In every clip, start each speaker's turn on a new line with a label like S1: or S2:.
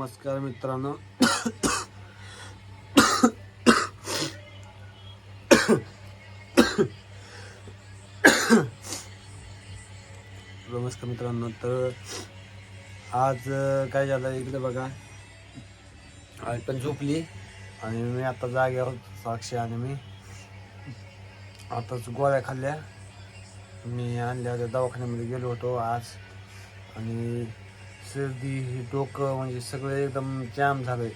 S1: नमस्कार मित्रांनो. नमस्कार मित्रांनो तर आज काय झालं इकडे बघा. आई पण झोपली आणि मी आता जागेवर साक्षी आणि मी. आताच गोळ्या खाल्ल्या. मी आणल्या होत्या दवाखान्यामध्ये गेलो होतो आज. आणि सर्दी ही डोकं म्हणजे सगळं एकदम जाम आहे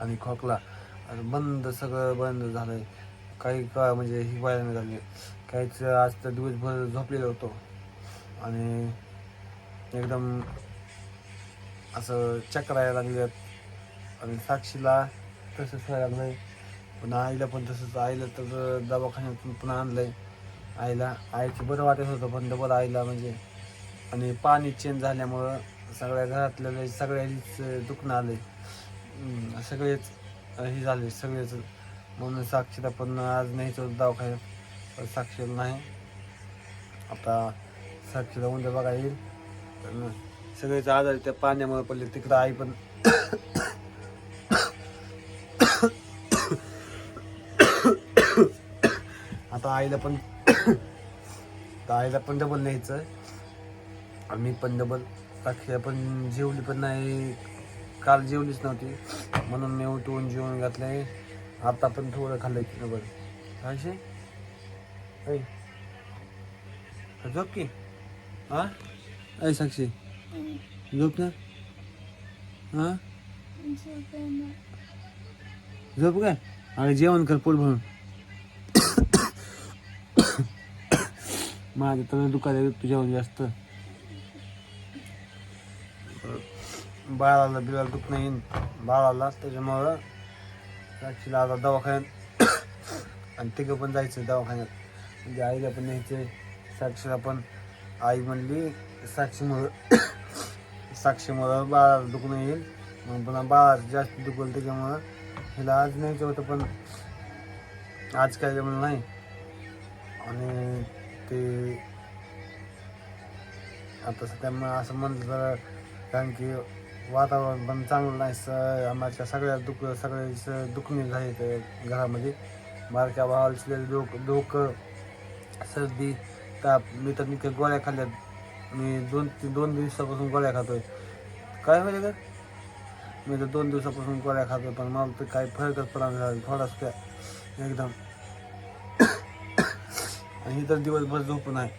S1: आणि खोकला. बंद सगळं बंद झालंय. काही का म्हणजे ही व्हायला नाही झाली. काहीच आज तर दिवसभर झोपलेलो होतो. आणि एकदम असं चक्र यायला लागल्यात. आणि साक्षीला तसंच व्हायला लागलंय. पण आईला पण तसंच. आईला तर दवाखान्यातून पुन्हा आणलंय. आईला आईची बरं वाटत होतं पण डबल आईला म्हणजे आणि पाणी चेंज झाल्यामुळं सगळ्या घरातल्या सगळ्याच दुखणं आले सगळेच हे झाले सगळेच. म्हणून साक्षीला पण आज नाहीच होतं दवाखान्यात साक्षीला नाही. आता साक्षीला उद्या बघा येईल. तर सगळेच आजारी त्या पाण्यामुळे पडले. तिकडं आई पण आता आईला पण आईला पण डबल न्यायचं आम्ही पण डबल साक्षीला पण जेवली पण नाही. काल जेवलीच नव्हती. म्हणून मी उठवून जेवण घातलंय. आता पण थोडं खाल्लंय की डबल? ऐ. झोप की? हा? ऐ साक्षी. झोप ना. हा? झोप काय अरे जेवण कर पोट भरून. माझं तर दुखायला तू जास्त. बाळाला बिळाला दुख नाही बाळाला त्याच्यामुळं साक्षीला आता दवाखान्यात आणि तिघं पण जायचं दवाखान्यात. म्हणजे आईला पण न्यायचं साक्षीला पण. आई म्हणली साक्षीमुळं साक्षीमुळं बाळाला दुखणं येईल. मग पुन्हा बाळाला जास्त दुखलं त्याच्यामुळं हिला आज न्यायचं होतं पण आज काय जमलं नाही. आणि ते आता सध्या मग असं म्हणलं तर कारण की वातावरण पण चांगलं नाही स आम्हाला सगळ्या दुख सगळे दुखणी झाले ते घरामध्ये. बारक्या भावाला डोक डोकं सर्दी ताप. मी तर मी गोळ्या खाल्ल्यात. मी दोन ती दोन दिवसापासून गोळ्या खातोय. काय होईल का मी तर दोन दिवसापासून गोळ्या खातोय पण मला तर काही फरकच पडणार झाला थोडाच त्या एकदम आणि इतर दिवसभर झोपून आहे.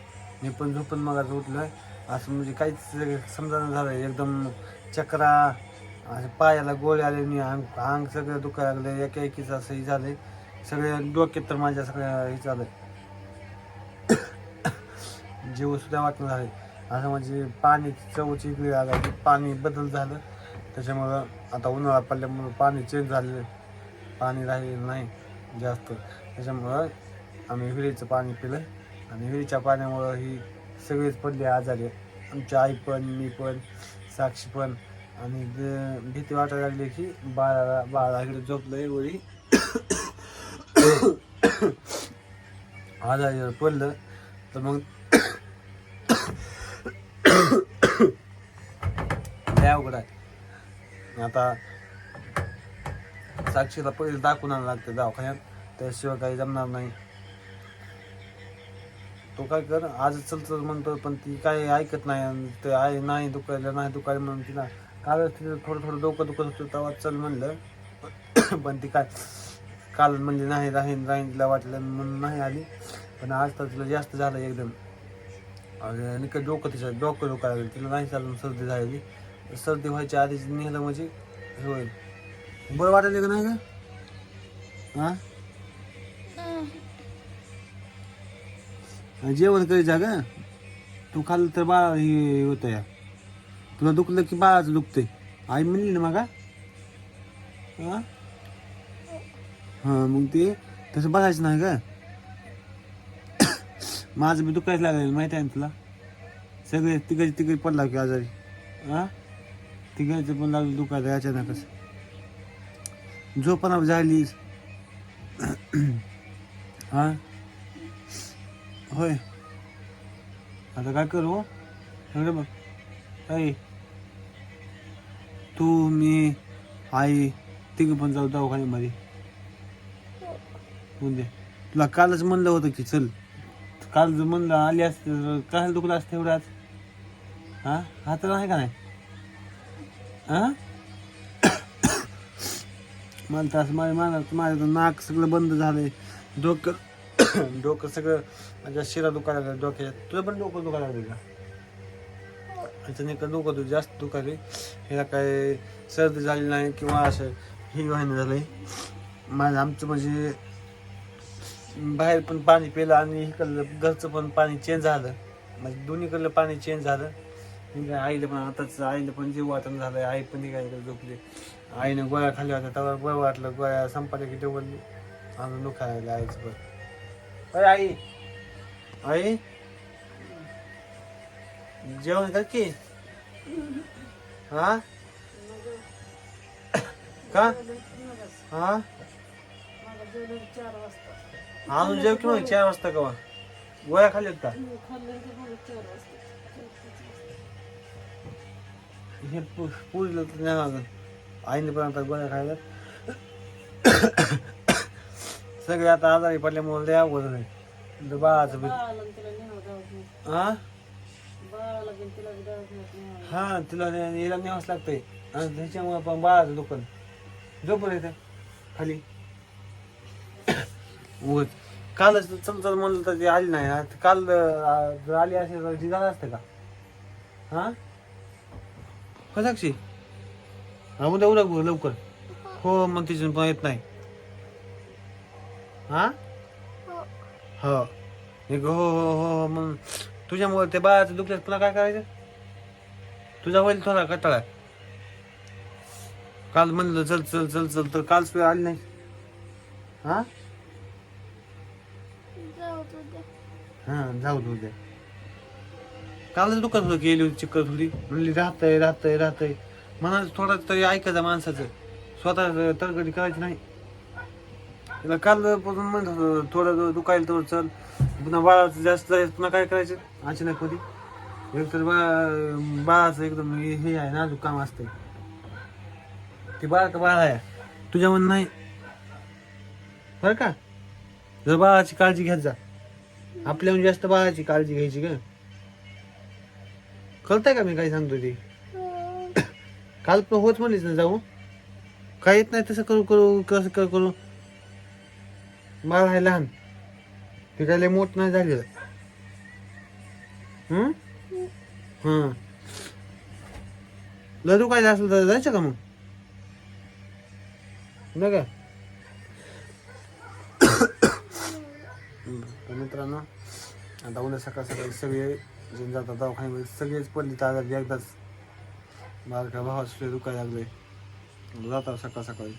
S1: मी पण झोपून मग उठलो आहे असं म्हणजे काहीच समजा झालं एकदम चक्रा असं पायाला गोळे आले आणि अंग अंग सगळं दुखायला लागलं एक एकीचं असं हे झालंय. सगळे डोक्यात तर माझ्या सगळ्या हे झालंय. जीव वाटलं वाटणं झाले असं म्हणजे पाणी चवची वेळ आला की पाणी बदल झालं. त्याच्यामुळं आता उन्हाळा पडल्यामुळं पाणी चेंज झालेलं पाणी राहिलेलं नाही जास्त. त्याच्यामुळं आम्ही विहिरीचं पाणी पिलं. आणि विहिरीच्या पाण्यामुळं ही सगळेच पडले आजारी. आमची आई पण मी पण साक्षी पण. आणि भीती वाटायला लागली की बाळाला बाळाकडे झोपलं वळी. आजारी पडलं तर मग लय अवघड आहे. आता साक्षीला पहिले दाखवून आणावं लागतं दवाखान्यात. त्याशिवाय काही जमणार नाही. तो काय कर आज चलतो म्हणतो पण ती काय ऐकत नाही आणि ते आहे नाही दुखायला नाही दुखायला म्हणून तिला काल तिचं थोडं थोडं डोकं दुखत होतं तेव्हा चल म्हणलं. पण ती काय काल म्हणजे नाही राहीन राहीन तिला वाटलं म्हणून नाही आली. पण आज तर तिला जास्त झालं एकदम. निकट डोकं तिचं डोकं डोकायला लागलं. तिला नाही चालून सर्दी झालेली. सर्दी व्हायच्या आधीच नेलं म्हणजे हे होईल बरं वाटायला का नाही का हां? जेवण करायचं ग तू खाल्लं तर बाळा हे होतं या तुला दुखलं की बाळाचं दुखतंय. आई म्हणली ना मागा. हां? हां मग ते तसं बघायचं नाही का माझं बी दुखायचं लागलेलं माहिती आहे ना तुला? सगळे तिकडे तिकडे पडला की आजारी. हा? तिघायचं पण लागलं दुखायचं अचानकच झोपणा झाली. हां? होय. आता काय करू? इकडे बघ. आई. तू मी आई तिघ पण जाऊ दवाखान्यामध्ये. म्हणजे तुला कालच म्हणलं होतं की चल. काल जर म्हणलं आली असते तर काय दुखलं असतं एवढं आज हा हात आहे का नाही? हा? मला तर असं माझ्या माझं माझं नाक सगळं बंद झालंय. डोकं डोकं सगळं माझ्या शिरा दुखायला लागलं डोक्यात तुझं पण डोकं दुखायला लागलं का? त्याने का? डोकं तुझं जास्त दुखायले ह्याला काय सर्दी झाली नाही किंवा असं ही वाहिनी झाली माझं आमचं म्हणजे बाहेर पण पाणी पिलं आणि इकडलं घरचं पण पाणी चेंज झालं. म्हणजे दोन्हीकडलं पाणी चेंज झालं. काय आईला पण आताच आईला पण जीव वाटण झालं आई पण निघायला झोपली. आईनं गोळ्या खाल्ल्या होत्या. तेव्हा गोळ्या वाटलं. गोळ्या संपायला की तेवढं अजून दुखायला आईचं पण. अरे आई आई जेवण कर की हा का हा अजून जेव की मग चार वाजता का गोळ्या खाल्ल्यात का हे पु- पुरीला तर नाही अजून आईने पण आता गोळ्या खायला सगळे आता आजारी पडल्यामुळे लय अवघड आहे बाळाचं बी हा हा तिला हिला न्यावंच लागतंय. आणि त्याच्यामुळे पण बाळाचं दुकान झोपून येते खाली. उगाच. कालच समजा म्हणलं तर ती आली नाही. काल जर आली असेल तर ती झालं असतं का? हा? का साक्षी हा उद्या उद्या लवकर. हो मग तिथून पण येत नाही. हा? हो. एक हो हो हो हो मग तुझ्यामुळे ते बाळाचं दुखल्यास तुला काय करायचं? तुझा होईल थोडा कटाळा. काल म्हणलं चल चल चल चल तर काल सुद्धा आली नाही. हा? हा जाऊ दे उद्या. कालच दुकान होतं गेली होती चिकट थोडी. म्हणली राहतंय राहतंय राहतंय. मनात थोडा तरी ऐकायचं माणसाचं. स्वतः तरगडी करायची नाही. तिला काल पासून म्हणत होतं थोडं दुखायला थोडं चल पुन्हा बाळाचं जास्त आहे पुन्हा काय करायचं? अचानक कधी? एक तर बा बाळाचं एकदम हे हे आहे नाजूक काम असतंय. ते बाळ का बाळ आहे? तुझ्या म्हणून नाही? बरं का? जर बाळाची काळजी घ्यायचा जा. आपल्याहून जास्त बाळाची काळजी घ्यायची का? कळतंय का मी काय सांगतो ते? काल पण होत म्हणलीस ना जाऊ. काय येत नाही तसं करू करू कसं करू करू? बाळ आहे लहान. ते काय लय मोठ नाही झालेलं हम्म हं? लडू काय असलं तर जायचं का मग? नाही का? मित्रांनो आता उद्या सकाळ सकाळी सगळे जे जातात दवाखान्यामध्ये सगळेच पडली तर एकदाच बारका भावाचं दुखायला लागले जातात सकाळ सकाळी.